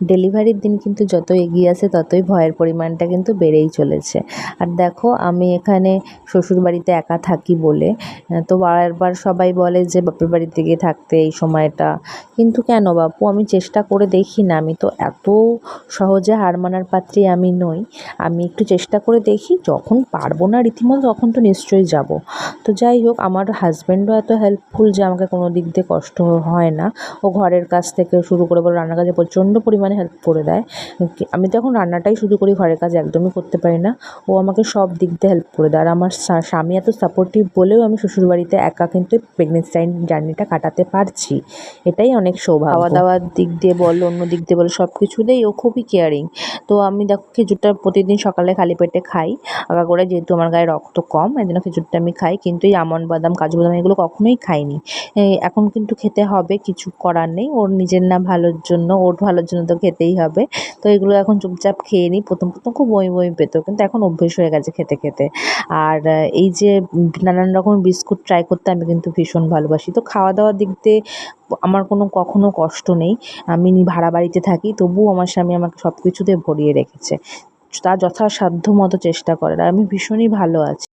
ডেলিভারির দিন কিন্তু যত এগিয়ে আসে, ততই ভয়ের পরিমাণটা কিন্তু বেড়েই চলেছে। আর দেখো, আমি এখানে শ্বশুরবাড়িতে একা থাকি বলে তো বারবার সবাই বলে যে, বাপের বাড়িতে গিয়ে থাকতে এই সময়টা। কিন্তু কেন বাপু, আমি চেষ্টা করে দেখি না। আমি তো এত সহজে হার মানার পাত্রী আমি নই। আমি একটু চেষ্টা করে দেখি, যখন পারব না রীতিমতো, তখন তো নিশ্চয়ই যাব। তো যাই হোক, আমার হাজব্যান্ডও এত হেল্পফুল যে, আমাকে কোনো দিক দিয়ে কষ্ট হয় না। ও ঘরের কাছ থেকে শুরু করে, বলে রান্নার কাজে প্রচণ্ড পরিমাণে হেল্প করে দেয়। আমি তো এখন রান্নাটাই শুধু করি, ঘরের কাজ একদমই করতে পারি না। ও আমাকে সব দিক দিয়ে হেল্প করে দেয়। আর আমার স্বামী এত সাপোর্টিভ বলেও আমি শ্বশুরবাড়িতে একা কিন্তু প্রেগনেন্সি টাইম জার্নিটা কাটাতে পারছি। এটাই অনেক সৌভাগ্য। খাওয়া দাওয়ার দিক দিয়ে বলো, অন্য দিক দিয়ে বলো সব কিছুতেই ও খুবই কেয়ারিং তো আমি দেখো খেজুরটা প্রতিদিন সকালে খালি পেটে খাই। আগা করে যেহেতু আমার গায়ে রক্ত কম এই জন্য খেজুরটা আমি খাই। কিন্তু এই আমন্ড বাদাম, কাজু বাদাম এগুলো কখনোই খাইনি। এখন কিন্তু খেতে হবে, কিছু করার নেই। ওর নিজের না ভালোর জন্য, ওর ভালোর জন্য তো খেতেই হবে। তো এগুলো এখন চুপচাপ খেয়ে নিই। প্রথম প্রথম খুব বই বই পেত, কিন্তু এখন অভ্যেস হয়ে গেছে খেতে খেতে। আর এই যে নানান রকম বিস্কুট ট্রাই করতে আমি কিন্তু ভীষণ ভালোবাসি। তো খাওয়া দাওয়ার দিক দিয়ে আমার কোনো কখনো কষ্ট নেই। আমি ভাড়া বাড়িতে থাকি, তবুও আমার স্বামী আমাকে সব কিছুতে ভরিয়ে রেখেছে। তা যথাসাধ্য মতো চেষ্টা করে, আর আমি ভীষণই ভালো আছি।